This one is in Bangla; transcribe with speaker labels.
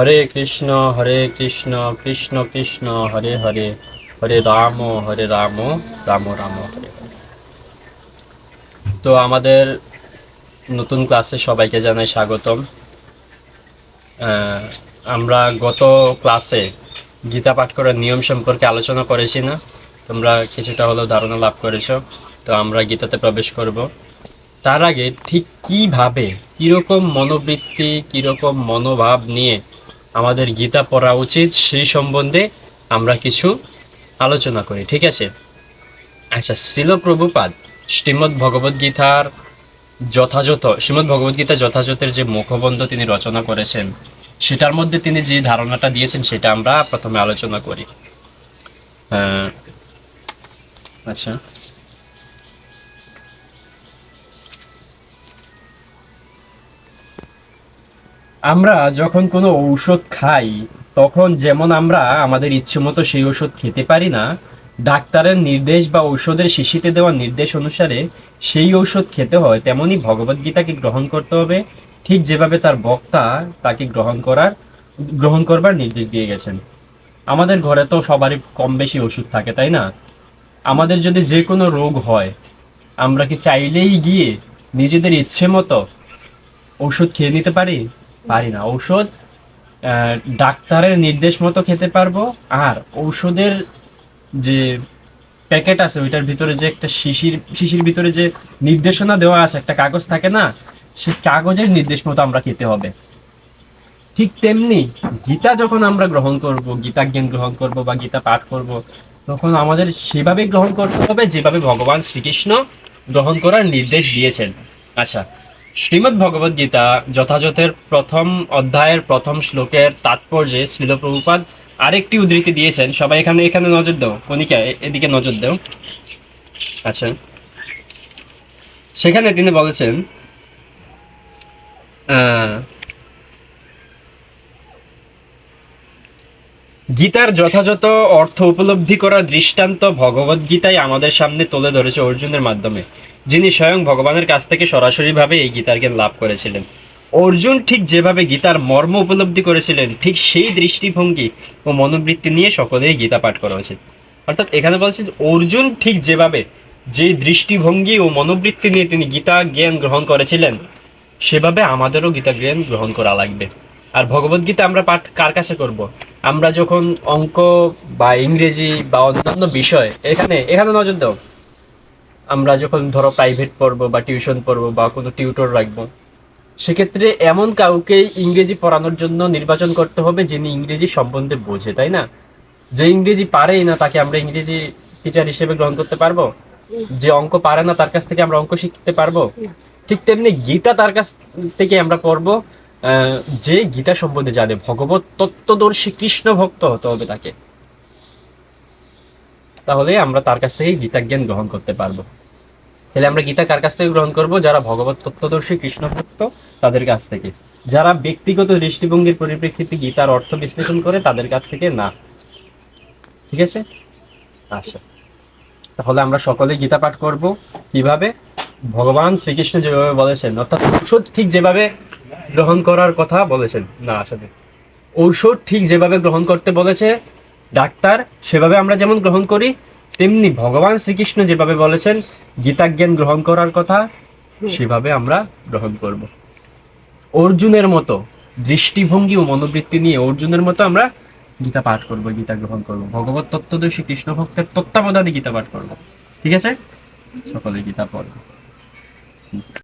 Speaker 1: হরে কৃষ্ণ হরে কৃষ্ণ কৃষ্ণ কৃষ্ণ হরে হরে হরে রাম হরে রাম রাম রাম হরে তো আমাদের নতুন ক্লাসে সবাইকে জানাই স্বাগতম আমরা গত ক্লাসে গীতা পাঠ করার নিয়ম সম্পর্কে আলোচনা করেছি না তোমরা কিছুটা হলেও ধারণা লাভ করেছ তো আমরা গীতাতে প্রবেশ করব তার আগে ঠিক কিভাবে কীরকম মনোবৃত্তি কীরকম মনোভাব নিয়ে আমাদের গীতা পড়া উচিত সেই সম্বন্ধে আমরা কিছু আলোচনা করি ঠিক আছে আচ্ছা শ্রীল প্রভুপাদ শ্রীমদ ভগবদ্গীতার যথাযথ শ্রীমদ গীতা যথাযথের যে মুখবন্ধ তিনি রচনা করেছেন সেটার মধ্যে তিনি যে ধারণাটা দিয়েছেন সেটা আমরা প্রথমে আলোচনা করি আচ্ছা আমরা যখন কোনো ঔষধ খাই তখন যেমন আমরা আমাদের ইচ্ছে মতো সেই ওষুধ খেতে পারি না ডাক্তারের নির্দেশ বা ঔষধের শিশিতে দেওয়া নির্দেশ অনুসারে সেই ঔষধ খেতে হয় তেমনই ভগবদ্গীতাকে গ্রহণ করতে হবে ঠিক যেভাবে তার বক্তা তাকে গ্রহণ করার গ্রহণ করবার নির্দেশ দিয়ে গেছেন আমাদের ঘরে তো সবারই কম বেশি ওষুধ থাকে তাই না আমাদের যদি যে কোনো রোগ হয় আমরা কি চাইলেই গিয়ে নিজেদের ইচ্ছে মতো ওষুধ খেয়ে নিতে পারি পারি না ঔষধ ডাক্তারের নির্দেশ মতো খেতে পারবো আর ঔষধের যে প্যাকেট আছে ওইটার ভিতরে যে একটা শিশির শিশির ভিতরে যে নির্দেশনা দেওয়া আছে একটা কাগজ থাকে না সে কাগজের নির্দেশ মতো আমরা খেতে হবে ঠিক তেমনি গীতা যখন আমরা গ্রহণ করব গীতা জ্ঞান গ্রহণ করব বা গীতা পাঠ করব তখন আমাদের সেভাবে গ্রহণ করতে হবে যেভাবে ভগবান শ্রীকৃষ্ণ গ্রহণ করার নির্দেশ দিয়েছেন আচ্ছা শ্রীমদ্ ভগবদ গীতা যথাযথের প্রথম অধ্যায়ের প্রথম শ্লোকের তাৎপর্যে শ্রীল প্রভুপাদ আরেকটি উদ্ধৃতি দিয়েছেন সবাই এখানে এখানে নজর দাও কণিকা এদিকে নজর দাও আচ্ছা সেখানে তিনি বলেছেন গীতার যথাযথ অর্থ উপলব্ধি করার দৃষ্টান্ত ভগবদ্গীতায় আমাদের সামনে তুলে ধরেছে অর্জুনের মাধ্যমে যিনি স্বয়ং ভগবানের কাছ থেকে সরাসরিভাবে এই গীতার জ্ঞান লাভ করেছিলেন অর্জুন ঠিক যেভাবে গীতার মর্ম উপলব্ধি করেছিলেন ঠিক সেই দৃষ্টিভঙ্গি ও মনোবৃত্তি নিয়ে সকলেই গীতা পাঠ করা উচিত অর্থাৎ এখানে বলছে অর্জুন ঠিক যেভাবে যে দৃষ্টিভঙ্গি ও মনোবৃত্তি নিয়ে তিনি গীতা জ্ঞান গ্রহণ করেছিলেন সেভাবে আমাদেরও গীতা জ্ঞান গ্রহণ করা লাগবে আর ভগবদ্গীতা আমরা পাঠ কার কাছে করব। আমরা যখন অঙ্ক বা ইংরেজি বা অন্যান্য বিষয় এখানে এখানে নজর দাও আমরা যখন ধরো প্রাইভেট পড়বো বা টিউশন পড়বো বা কোনো টিউটর রাখবো সেক্ষেত্রে এমন কাউকে ইংরেজি পড়ানোর জন্য নির্বাচন করতে হবে যিনি ইংরেজি সম্বন্ধে বোঝে তাই না যে ইংরেজি পারেই না তাকে আমরা ইংরেজি টিচার হিসেবে গ্রহণ করতে পারবো যে অঙ্ক পারে না তার কাছ থেকে আমরা অঙ্ক শিখতে পারবো ঠিক তেমনি গীতা তার কাছ থেকে আমরা পড়বো যে গীতা সম্বন্ধে জানে ভগবত তত্ত্বদর্শী কৃষ্ণ ভক্ত হতে হবে তাকে তাহলে আমরা তার কাছ থেকে গীতা জ্ঞান গ্রহণ করতে পারবো তাহলে আমরা গীতা কার কাছ থেকে গ্রহণ করব যারা ভগবত তত্ত্বদর্শী কৃষ্ণভক্ত তাদের কাছ থেকে যারা ব্যক্তিগত দৃষ্টিভঙ্গির পরিপ্রেক্ষিতে গীতার অর্থ বিশ্লেষণ করে তাদের কাছ থেকে না ঠিক আছে আচ্ছা তাহলে আমরা সকলে গীতা পাঠ করব কিভাবে ভগবান শ্রীকৃষ্ণ যেভাবে বলেছেন অর্থাৎ ঔষধ ঠিক যেভাবে গ্রহণ করার কথা বলেছেন না আসলে আচ্ছা ঔষধ ঠিক যেভাবে গ্রহণ করতে বলেছে ডাক্তার সেভাবে আমরা যেমন গ্রহণ করি তেমনি ভগবান শ্রীকৃষ্ণ যেভাবে বলেছেন গীতা জ্ঞান গ্রহণ করার কথা সেভাবে আমরা গ্রহণ করব অর্জুনের মতো দৃষ্টিভঙ্গি ও মনোবৃত্তি নিয়ে অর্জুনের মতো আমরা গীতা পাঠ করব গীতা গ্রহণ করব ভগবত তত্ত্বদর্শী কৃষ্ণ ভক্তের তত্ত্বাবধানে গীতা পাঠ করব ঠিক আছে সকলে গীতা পড়ব